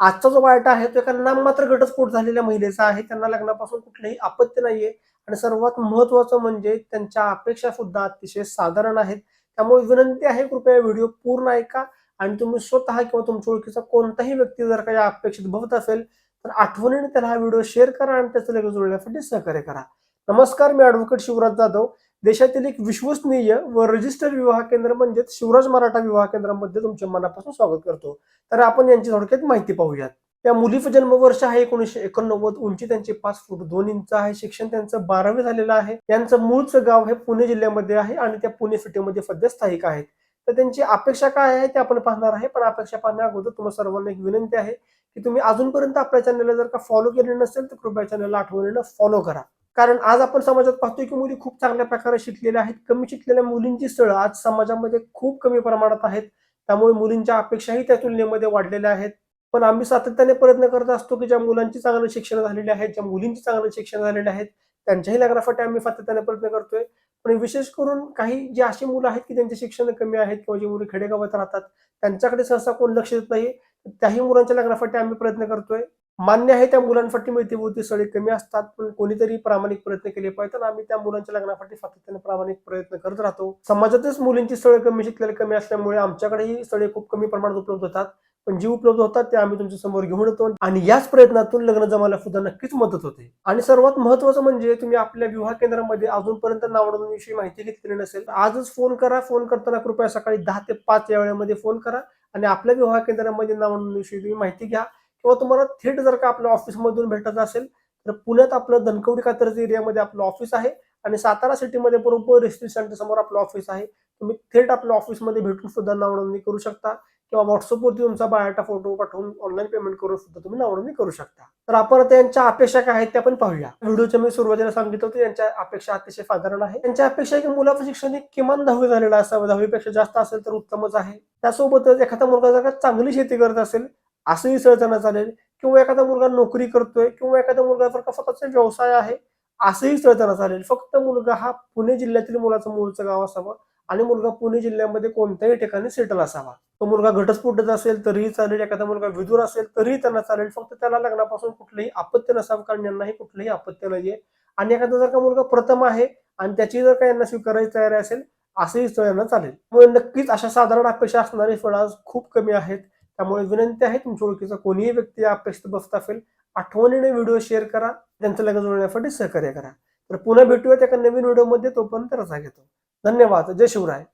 आजचा जो वाटा आहे तो एका नाममात्र घटस्फोट झालेल्या महिलेचा आहे. त्यांना लग्नापासून कुठलीही आपत्ती नाहीये. आणि सर्वात महत्वाचं म्हणजे त्यांच्या अपेक्षा सुद्धा अतिशय साधारण आहेत. त्यामुळे विनंती आहे कृपया व्हिडिओ पूर्ण ऐका. आणि तुम्ही स्वतः किंवा तुमच्या ओळखीचा कोणताही व्यक्ती जर काही अपेक्षित भवत असेल तर आठवणीने त्याला हा व्हिडिओ शेअर करा आणि त्याचं लगेच जुळण्यासाठी सहकार्य करा. नमस्कार मी ॲडव्होकेट शिवराज जाधव. देशातील एक विश्वसनीय व रजिस्टर विवाह केंद्र म्हणजेच शिवराज मराठा विवाह केंद्रामध्ये तुमच्या मनापासून स्वागत करतो. तर आपण यांची थोडक्यात माहिती पाहूयात. त्या मुलीचं जन्मवर्ष आहे एकोणीसशे एकोणनव्वद उंची. त्यांची पाच फूट दोन इंच आहे. शिक्षण त्यांचं बारावी झालेलं आहे. यांचं मूळचं गाव हे पुणे जिल्ह्यामध्ये आहे आणि त्या पुणे सिटीमध्ये सध्या स्थायिक आहेत. तर त्यांची अपेक्षा काय आहे ते आपण पाहणार आहे. पण अपेक्षा पाहण्या अगोदर तुम्हाला सर्वांना एक विनंती आहे की तुम्ही अजूनपर्यंत आपल्या चॅनलला जर का फॉलो केले नसेल तर कृपया चॅनलला आठवणीनं फॉलो करा. कारण आज आपण समाजात पाहतोय की मुली खूप चांगल्या प्रकारे शिकलेल्या आहेत. कमी शिकलेल्या मुलींची स्थळं आज समाजामध्ये खूप कमी प्रमाणात आहेत. त्यामुळे मुलींच्या अपेक्षाही त्या तुलनेमध्ये वाढलेल्या आहेत. पण आम्ही सातत्याने प्रयत्न करत असतो की ज्या मुलांची चांगलं शिक्षण झालेले आहेत ज्या मुलींची चांगलं शिक्षण झालेले आहेत त्यांच्याही लग्नासाठी आम्ही सातत्याने प्रयत्न करतोय. पण विशेष करून काही जे अशी मुलं आहेत की त्यांचे शिक्षण कमी आहेत किंवा जी मुलं खेडेगावात राहतात त्यांच्याकडे सहसा कोण लक्ष देत नाही त्याही मुलांच्या लग्नासाठी आम्ही प्रयत्न करतोय. मान्य आहे त्या मुलांसाठी मिळती होती कमी असतात पण कोणीतरी प्रामाणिक प्रयत्न केले पाहिजेत आम्ही त्या मुलांच्या लग्नासाठी सातत्याने प्रामाणिक प्रयत्न करत राहतो. समाजातच मुलींची स्थळे कमी शिकलेले कमी असल्यामुळे आमच्याकडेही स्थळे खूप कमी प्रमाणात उपलब्ध होतात. पण जी उपलब्ध होतात ते आम्ही तुमच्यासमोर घेऊन येतो आणि याच प्रयत्नातून लग्न जमायला सुद्धा नक्कीच मदत होते. आणि सर्वात महत्वाचं म्हणजे तुम्ही आपल्या विवाह केंद्रामध्ये अजूनपर्यंत नावनोंदणीविषयी माहिती घेतलेली नसेल आजच फोन करा. फोन करताना कृपया सकाळी दहा ते पाच या वेळेमध्ये फोन करा आणि आपल्या विवाह केंद्रामध्ये नावनोंदणीविषयी तुम्ही माहिती घ्या. किंवा तुम्हाला थेट जर का आपल्या ऑफिसमधून भेटत असेल तर पुण्यात आपलं धनकवडी कात्रज एरियामध्ये आपलं ऑफिस आहे आणि सातारा सिटीमध्ये बरोबर रेस्ट्री सेंटर समोर आपलं ऑफिस आहे. तुम्ही थेट आपल्या ऑफिसमध्ये भेटून सुद्धा नावनोंदणी करू शकता किंवा व्हॉट्सअपवरती तुमचा बायोटा फोटो पाठवून ऑनलाईन पेमेंट करून सुद्धा तुम्ही नावनोंदणी करू शकता. तर आपण आता यांच्या अपेक्षा काय आहेत त्या पण पाहूया. व्हिडिओच्या मी सुरुवातीला सांगितलं होतं यांच्या अपेक्षा अतिशय साधारण आहे. त्यांच्या अपेक्षा की मुलाचं शिक्षण हे किमान दहावी झालेलं असावं. दहावीपेक्षा जास्त असेल तर उत्तमच आहे. त्यासोबतच एखादा मुलगा जर का चांगली शेती करत असेल असंही सहजणं चालेल. किंवा एखादा मुलगा नोकरी करतोय किंवा एखादा मुलगा जर का स्वतःचा व्यवसाय आहे असंही सहजणं चालेल. फक्त मुलगा हा पुणे जिल्ह्यातील मुलाचं मूळचं गाव असावं आणि मुलगा पुणे जिल्ह्यामध्ये कोणत्याही ठिकाणी सेटल असावा. तो मुलगा घटस्फोटच असेल तरीही चालेल. एखादा मुलगा विदूर असेल तरीही त्यांना चालेल. फक्त त्याला लग्नापासून कुठलंही आपत्ती नसावं कारण यांनाही कुठलंही आपत्ती नाहीये. आणि एखादा जर का मुलगा प्रथम आहे आणि त्याची जर का यांना स्वीकारायची तयारी असेल असंही स्थळ यांना चालेल. त्यामुळे नक्कीच अशा साधारण अपेक्षा असणारे फळ आज खूप कमी आहेत. त्यामुळे विनंती आहे तुमच्या ओळखीचा कोणीही व्यक्ती या अपेक्षित बसत असेल आठवणीने व्हिडिओ शेअर करा त्यांचं लग्न जुळण्यासाठी सहकार्य करा. तर पुन्हा भेटूयात एका नवीन व्हिडिओमध्ये तोपर्यंत रजा घेतो. धन्यवाद. जय शिवराय.